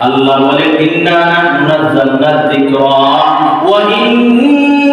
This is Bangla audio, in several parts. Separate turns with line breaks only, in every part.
আল্লাহ বলে ইন্না নাহনু নাযালনা যিকরা ওয়া ইন্না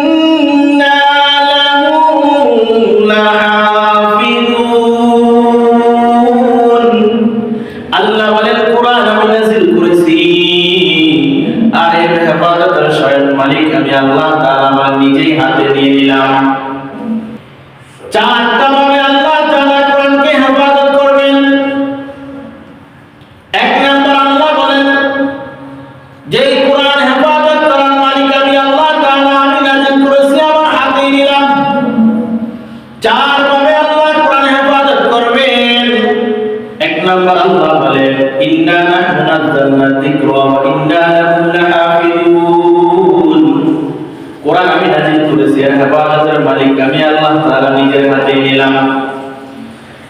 নাযিল করেছি এর হেফাজতের মালিক আমি আল্লাহ তাআলা নিজের হাতে নিলাম।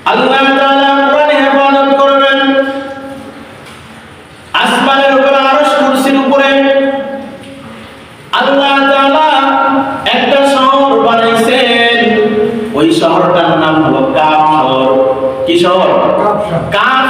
আল্লাহ তাআলা কোরআন হেফাজত করবেন। আসমানের উপরে আরশ কুরসির উপরে। আল্লাহ তাআলা একটা শহর বানাইছেন। ওই শহরটার নাম হলো কাফ শহর। কি শহর? কাফ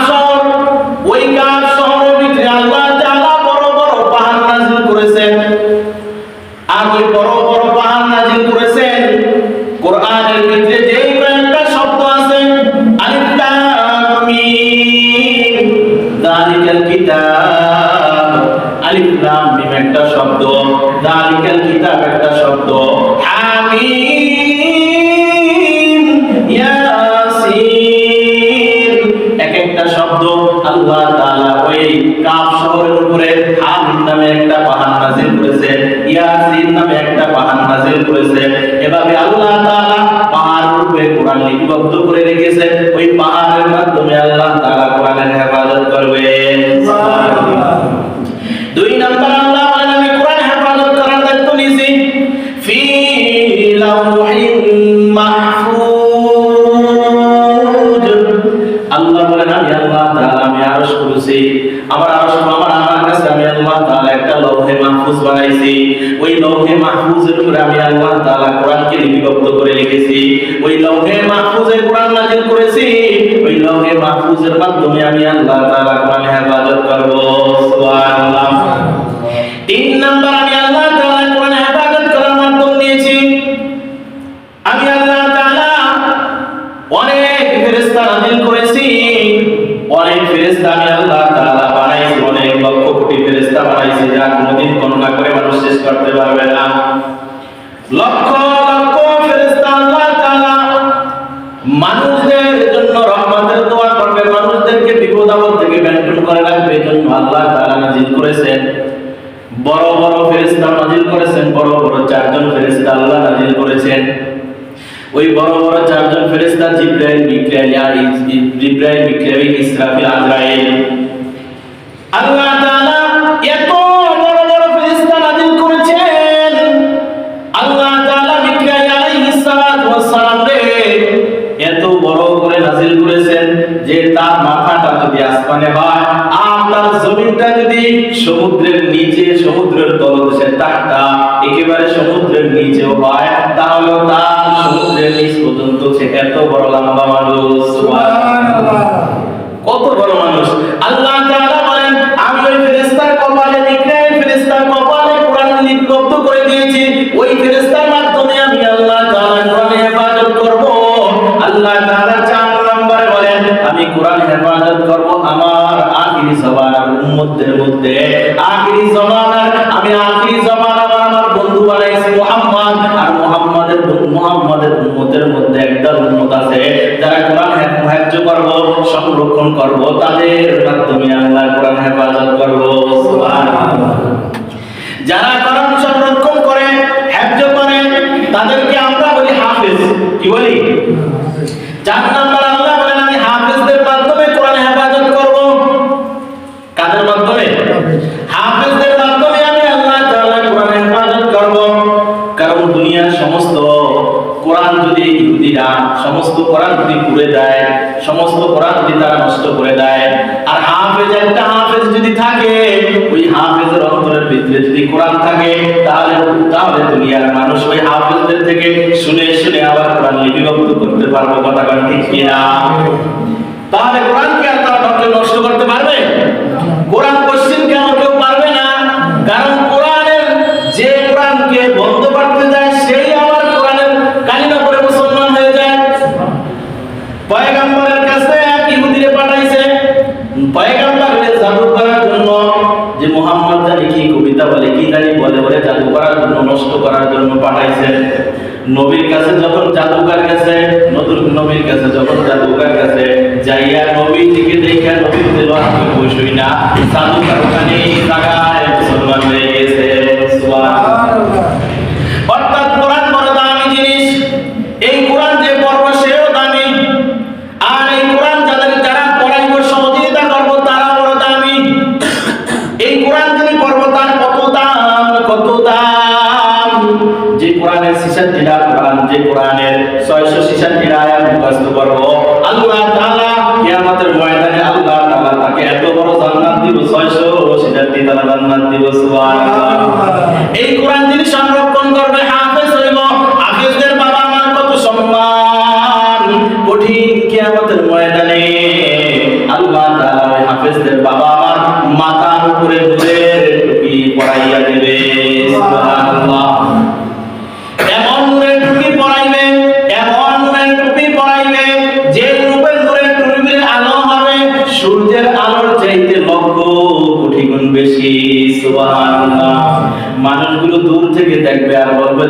শব্দ আল্লাহ তাআলা ওই কাফ শহরের উপরে হামিম নামে একটা পাহাড় নাযিল করেছে ইয়াসিন নামে একটা পাহাড় নাযিল করেছে। এভাবে আল্লাহ তাআলা পাহাড় রূপে কোরআন লিপিবদ্ধ করে রেখেছে। ওই পাহাড়ের মাধ্যমে আল্লাহ তাআলা কোরআনের হেফাজত করবেন দুই নাম্বার মাহফুজের উপরে আমি আল্লাহ তাআলা কোরআনকে লিপিবদ্ধ করে লিখেছি। ওই লৌহে মাহফুজে কোরআন নাযিল করেছি। ওই লৌহে মাহফুজের মাধ্যমে আমি আল্লাহ তাআলা কোরআন হেফাজত করব। সুবহানাল্লাহ। তিন নাম্বার করে রাখবে এজন্য আল্লাহ তাআলা নাযিল করেছেন। বড় বড় ফেরেশতা নাযিল করেছেন, বড় বড় চারজন ফেরেশতা আল্লাহ নাযিল করেছেন। ওই বড় বড় চারজন ফেরেশতা জিব্রাইল, মিকাইল আর জিব্রাইল, মিকাইল, ইসরাফিল, আজরাইল। আল্লাহ তাআলা আসমানে হয়। আর তার জমিনটা যদি সমুদ্রের নিচে সমুদ্রের তলদেশে টাকটা একেবারে সমুদ্রের নিচেও হয় তাহলে তার সমুদ্রের নিচ পর্যন্ত সে এত বড় লম্বা মানুষ। কত বড় মানুষ। আল্লাহ তাআলা বলেন আমি ওই ফেরেশতার কপালে মিকাইল ফেরেশতার কপালে কোরআন লিপিবদ্ধ করে দিয়েছি। ওই ফেরেশতার মাধ্যমে আমি আল্লাহ তাআলা কোরআনে হেফাজত করব। আল্লাহ তাআলা আমি কোরআন হেফাজত করব আমার আখিরি জমানার উম্মতদের মধ্যে। আখিরি জমানার আমি আখিরি জমানার আমার বন্ধু বানাইছি মুহাম্মদ আর মুহাম্মাদের মুহাম্মাদের উম্মতের মধ্যে একটা উম্মত আছে যারা কোরআন হেফাজত করব, সংরক্ষণ করব। তাদের মাধ্যমে আল্লাহ কোরআন হেফাজত সমস্ত কোরআন যদি তারা নষ্ট করে দেয়। আর হাফেজ, একটা হাফেজ যদি থাকে, ওই হাফেজের অন্তরের ভিতরে যদি কোরআন থাকে, তাহলে তাহলে দুনিয়ার মানুষ ওই হাফেজদের থেকে শুনে শুনে আবার কোরআন লিপিবদ্ধ করতে পারব, কথা কারণ ঠিক কিনা? তাহলে কোরআনকে আর তারা নষ্ট করতে পারবে? কোরআন কোশ্চিন কেন কেউ পারবে না। কারণ কোরআনের যে কোরআনকে বন্ধ করতে যায় সেই আবার কোরআনের কালিমা পড়ে মুসলমান হয়ে যায় পয়গাম্বরের কাছে এক ইহুদিরে পাঠাইছে পয়গাম্বরের জাদু করার জন্য যে মোহাম্মদ জানি কি কবিতা বলে কি জানি বলে বলে জাদু করার জন্য নষ্ট করার জন্য পাঠাইছে নবীর কাছে যখন জাদুকার কাছে নতুন নবীর কাছে যখন জাদুকার কাছে যাইয়া নবী দেখিয়া দেখা নবীর দিল, আমি বসই না। জাদুকার ওখানে জায়গায়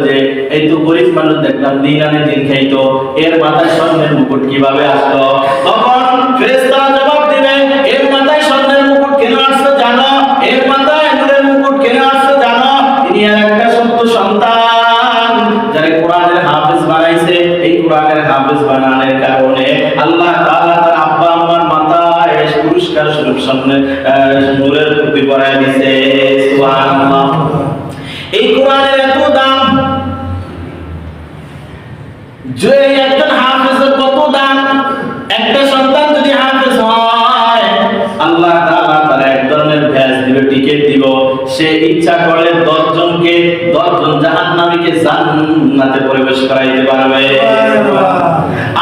যে, এই তো গরিব মানুষ দেখলাম, দিন আনে দিন খাইতো। এর মাথায় স্বর্ণের মুকুট কীভাবে আসলো তখন ফেরেস্তারা জবাব দিবে, এর মাথায় স্বর্ণের মুকুট কেন আসলো জানো? এর মাথায় মুকুট কেন আসলো জানো? তিনি আর ভ্যাস দিবে। সে ইচ্ছা করলে দশ জনকে দশ জন জাহান্নামীকে জান্নাতে প্রবেশ করাইতে পারবে।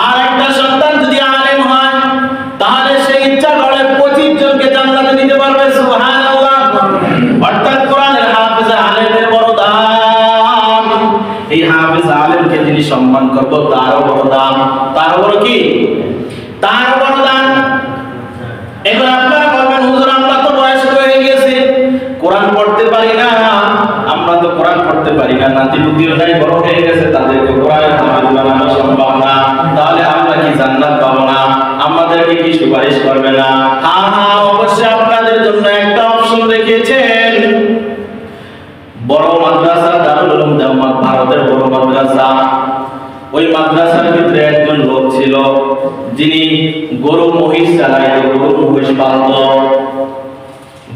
আর একটা সন্তান যদি আলেম হয়, তাহলে সে ইচ্ছা পঁচিশ জনকে জান্নাতে নিতে পারবে অর্থাৎ কোরআনের হাফেজ আলেমের বড় দাম। এই হাফেজ আলেমকে যিনি সম্মান তারও বড় দাম। তারও বড় কি? তারও বড় দাম এখন আপনারা বলবেন হুজুর আমরা তো বয়স্ক হয়ে গেছি কোরআন পড়তে পারি না আমরা তো পড়তে পারি না। নাতি বুদ্ধিও নাই, বড় হয়ে গেছে, তাদেরকে কোরআনের হাফেজ বানানো সম্ভব না। তাহলে আমরা কি জান্নাত পাবো না? আমাদেরকে কি সুপারিশ করবে না? হ্যাঁ হ্যাঁ অবশ্যই আপনাদের জন্য একটা অপশন রেখেছেন। বড় মাদ্রাসা দারুল উলুম দেওয়াত ভারতের বড় মাদ্রাসা। ওই মাদ্রাসার ভিতরে একজন লোক ছিল, যিনি গরু মহিষ চালাইত, গরু মহিষ পালত।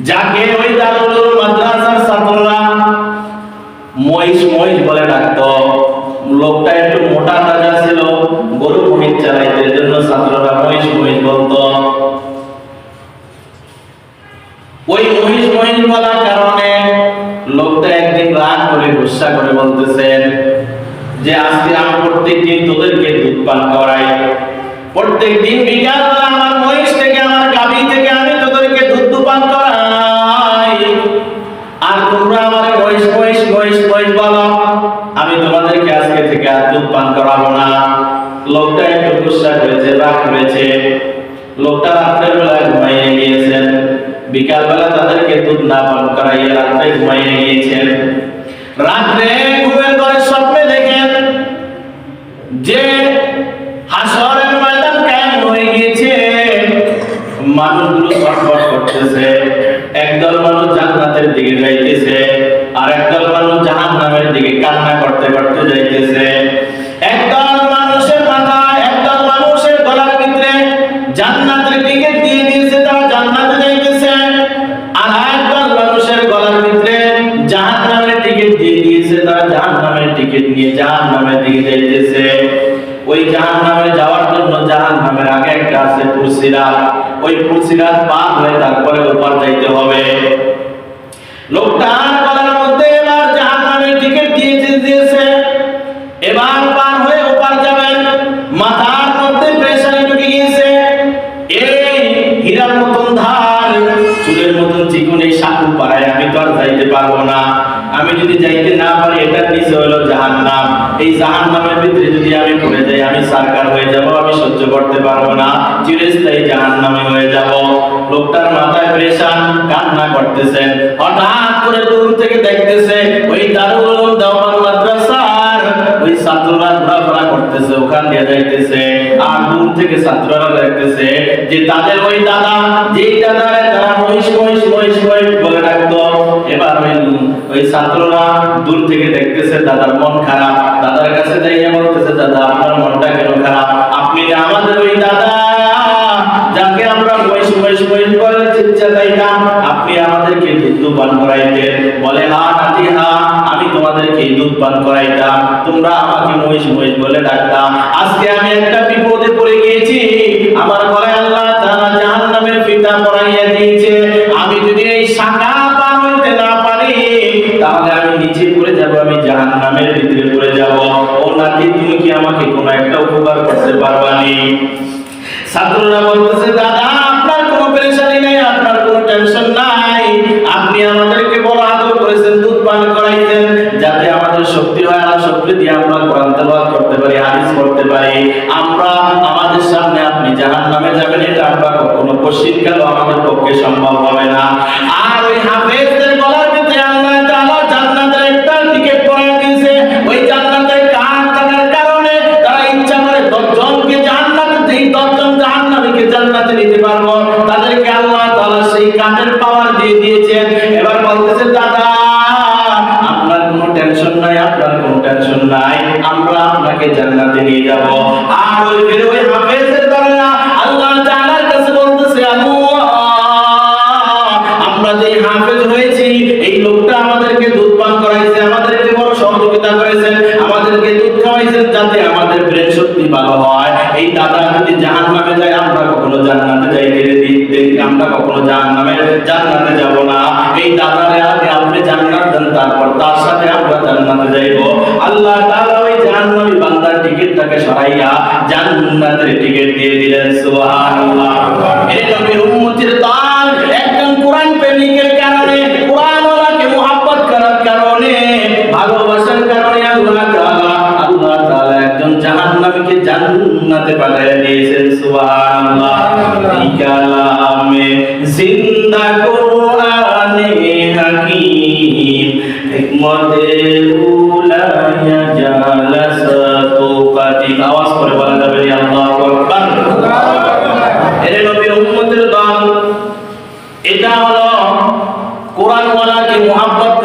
যাকে ওই দারুল উলুম ছাত্ররা মহিষ মহিষ বলে ডাকত। লোকটা একটু মোটা তাজা ছিল, গরু মহিষ চালাইতে জন্য ছাত্ররা মহিষ মহিষ বলতো। ওই মহিষ মহিষ বলার কারণে লোকটা একদিন রাগ করে, গুসা করে বলতেছেন যে, আজকে আমি প্রত্যেক দিন তোদেরকে দুধ পান করাই। প্রত্যেক দিন বিকাল আমার মহিষ থেকে, আমার গাভী থেকে গুসা করেছে লোকটা রাত্রের বেলা ঘুমাইয়ে গিয়েছেন। বিকাল বেলা তাদেরকে দুধ না পান করাইয়া রাত্রে ঘুমাইয়ে গিয়েছেন। রাত্রে এই জাহান্নামের ভিতরে যদি আমি পড়ে যাই, আমি সরকার হয়ে যাব, আমি সহ্য করতে পারব না, চিরস্থায়ী জাহান্নামে হয়ে যাব। লোকটার মাথায় প্রেশান কান্না করতেছেন। হঠাৎ করে দূর থেকে দেখতেছে, ওই দারুল ওই ছাত্ররা ঘোরাফেরা করতেছে, ওখান দিয়ে যাইতেছে, আর দূর থেকে ছাত্ররা দেখতেছে যে তাদের ওই দাদা, যেই দাদারে তারা মহিষ মহিষ মহিষ মহিষ বলে ডাকতো, এবার ওই ওই ছাত্ররা দূর থেকে দেখতেছে দাদার মন খারাপ, দাদার কাছে যাইয়া বলতেছে, দাদা, আপনার মনটা কেন খারাপ? আপনি আমাদের ওই দাদা, যাকে আমরা মহিষ মহিষ মহিষ বলে চিৎসা চাইতাম আপনি আমাদেরকে দুধ পান করাইতেন। বলে হা নাতি হা আমি তোমাদেরকে দুধ পান আমাকে মহিষ মহিষ বলে ডাকতাম। আজকে আমি একটা বিপদে পড়ে গিয়েছি। আমার গলায় আল্লাহ তাআলা জাহান্নামের ফিতা পরাইয়া দিয়েছে। আমি যদি এই শাখা পার হইতে না পারি, তাহলে আমি নিচে পড়ে যাব, আমি জাহান্নামের ভিতরে পড়ে যাব। ও নাতি, তুমি কি আমাকে কোনো একটা উপকার করতে পারবানি ছাত্ররা বলতেছে, দাদা, আপনার কোনো পেরেশানি নাই, আপনার কোনো টেনশন নাই। আপনি আমাদেরকে আদর করেছেন, দুধ পান করাইছেন, যাতে আমাদের শক্তি হয় আর শক্তি দিয়ে আমরা কোরআন তেলাওয়াত করতে পারি, হাদিস পড়তে পারি। আমরা, আমাদের সামনে আপনি জাহান্নামে যাবেন, এটা আমরা কখনো পশ্চিমকালও আমাদের পক্ষে সম্ভব হবে না। আর ওই আল্লাহ তাআলা ওই জাহান্নামী বান্দার টিকিটটাকে সরাইয়া জান্নাতের টিকিট দিয়ে দিলেন, সুবহানাল্লাহ। এই নবীর উম্মতের দান একজন কোরআন প্রেমিকের কারণে, কোরআনওয়ালাকে মুহাব্বত করার কারণে, ভালোবাসার কারণে আল্লাহ তাআলা আল্লাহ তাআলা একজন জাহান্নামীকে জান্নাতে পাঠিয়ে দিয়েছেন, সুবহানাল্লাহ। এই কালামে জিন্দা কোরআনে হাকীম হিকমতে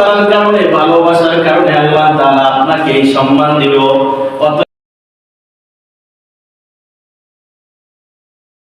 মুহাব্বত করার কারণে ভালোবাসার কারণে আল্লাহ তাআলা আপনাকে এই সম্মান দিল। অত